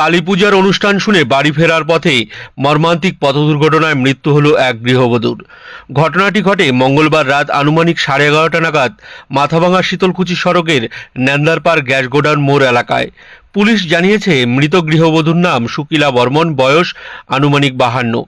কালী পূজার অনুষ্ঠান শুনে বাড়ি ফেরার পথে মর্মান্তিক পথ দুর্ঘটনায় মৃত্যু হল এক গৃহবধূর। ঘটনাটি ঘটে মঙ্গলবার রাত আনুমানিক সাড়ে এগারোটা নাগাদ মাথাভাঙা শীতলকুচি সড়কের ন্যান্দারপাড় গ্যাস গোডাউন মোড় এলাকায়। পুলিশ জানিয়েছে, মৃত গৃহবধূর নাম শুকিলা বর্মন, বয়স আনুমানিক বাহান্ন।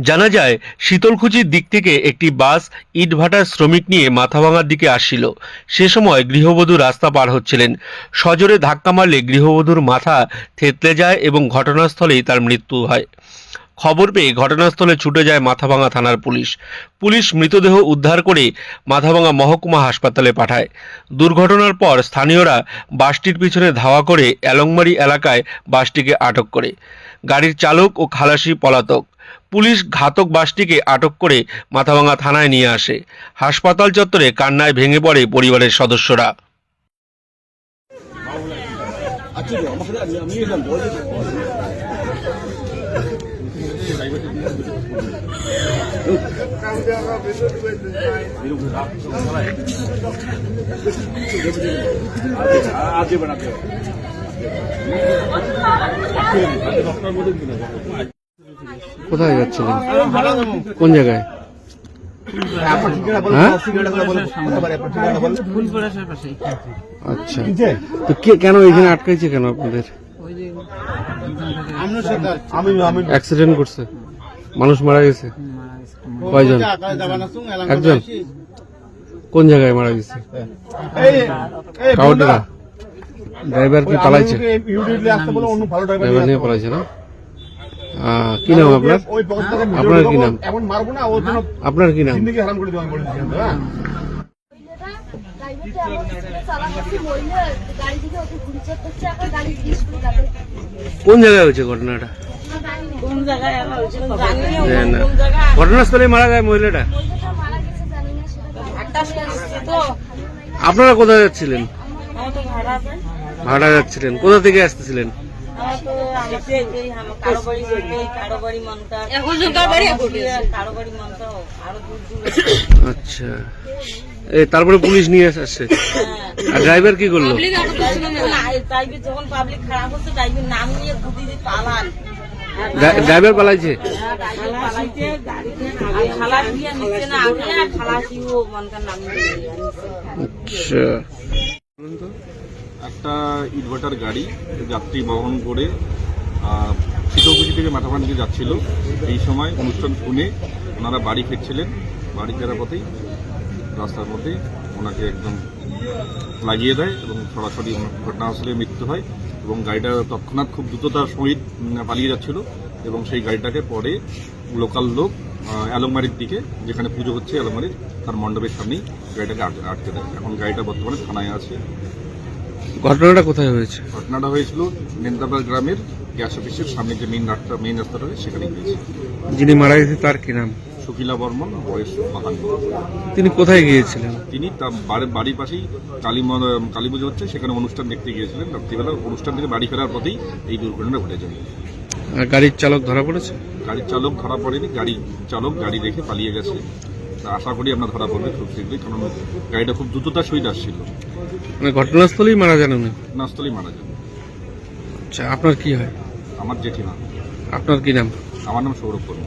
জানা যায়, শীতলকুচির দিক থেকে একটি বাস ইটভাটার শ্রমিক নিয়ে মাথাভাঙার দিকে আসছিল। সে সময় গৃহবধূ রাস্তা পার হচ্ছিলেন। সজোরে ধাক্কা মারলে গৃহবধূর মাথা থেতলে যায় এবং ঘটনাস্থলেই তার মৃত্যু হয়। খবর পেয়ে ঘটনাস্থলে ছুটে যায় মাথাভাঙা থানার পুলিশ। পুলিশ মৃতদেহ উদ্ধার করে মাথাভাঙা মহকুমা হাসপাতালে পাঠায়। দুর্ঘটনার পর স্থানীয়রা বাসটির পিছনে ধাওয়া করে এলংমারি এলাকায় বাসটিকে আটক করে। গাড়ির চালক ও খালাসি পলাতক। পুলিশ ঘাতক বাসটিকে আটক করে মাথাভাঙা থানায় নিয়ে আসে। হাসপাতাল চত্বরে কান্নায় ভেঙে পড়ে পরিবারের সদস্যরা। কোথায় যাচ্ছিলেন? কোন জায়গায়? হ্যাঁ? আচ্ছা। তো কে কেন এখানে আটকাইছে কেন আপনাদের? অ্যাক্সিডেন্ট করছে। মানুষ মারা গেছে। কয়জন? একজন। কোন জায়গায় মারা গেছে? কাউন্টারা ড্রাইভার কি পালাইছে? ড্রাইভার নিয়ে পালাইছে না? কি নাম আপনার? আপনার কি নাম? আপনার কি নাম? ড্রাইভারটা এমন স্পিডে চালাচ্ছে মহিলা গাড়ি থেকে ওকে ঘুরি করতেছে এখন গাড়ি জিজ্ঞেস করে তাদের কোন জায়গায় হয়েছে ঘটনাটা? কোন জায়গায় আর হয়েছে জানিও না। ঘটনাস্থলে মারা যায় মহিলাটা? মহিলাটা মারা গেছে জানি না সেটা তো আপনারা কোথায় যাচ্ছিলেন? ভাড়া যাচ্ছিলেন। কোথা থেকে আসতেছিলেন? আচ্ছা। তারপরে পুলিশ নিয়ে আসছে। আর ড্রাইভার কি করল? যখন পাবলিক খারাপ হচ্ছে ড্রাইভার নাম নিয়ে পালান ড্রাইভার পালাইছে? আচ্ছা। একটা ইনভার্টার গাড়ি যাত্রী বহন করে শীতলকুচি থেকে মাথাভান দিকে যাচ্ছিল। এই সময় অনুষ্ঠান শুনে ওনারা বাড়ি ফিরছিলেন। বাড়ি ফেরার পথেই রাস্তার মধ্যে ওনাকে একদম লাগিয়ে দেয় এবং সরাসরি ঘটনাস্থলে মৃত্যু হয় এবং গাড়িটা তৎক্ষণাৎ খুব দ্রুততার সহিত পালিয়ে যাচ্ছিল এবং সেই গাড়িটাকে পরে লোকাল লোক আহ, অ্যালংমারির দিকে যেখানে পুজো হচ্ছে অ্যালংমারির তার মণ্ডপের সামনেই গাড়িটাকে আট- আটকে দেয়। এখন গাড়িটা বর্তমানে থানায় আছে। ঘটনাটা কোথায় হয়েছে? ঘটনাটা হয়েছিল নেন্দাবাদ গ্রামের গ্যাস অফিসের সামনে যে মেইন রাস্তা মেইন রাস্তাটা রয়েছে সেখানে হয়েছে যিনি মারা গেছে তার কি নাম? শুকিলা বর্মন বয়স বাহান্ন। তিনি কোথায় গিয়েছিলেন? তিনি তার বাড়ির পাশেই কালী কালী পুজো হচ্ছে সেখানে অনুষ্ঠান দেখতে গিয়েছিলেন। রাত্রিবেলা অনুষ্ঠান থেকে বাড়ি ফেরার পথেই এই দুর্ঘটনা ঘটে যায়। আর গাড়ির চালক ধরা পড়েছে? গাড়ির চালক ধরা পড়েনি গাড়ি চালক গাড়ি রেখে পালিয়ে গেছে। আশা করি আমরা ধরা পড়বে খুব শীঘ্রই কারণ গাড়িটা খুব দ্রুততার সহিত আসছিল। মানে ঘটনাস্থলেই মারা যান উনি? ঘটনাস্থলেই মারা যান। আচ্ছা আপনার কি হয়? আমার জেঠিমা। আপনার কি নাম? আমার নাম সৌরভ কর্মী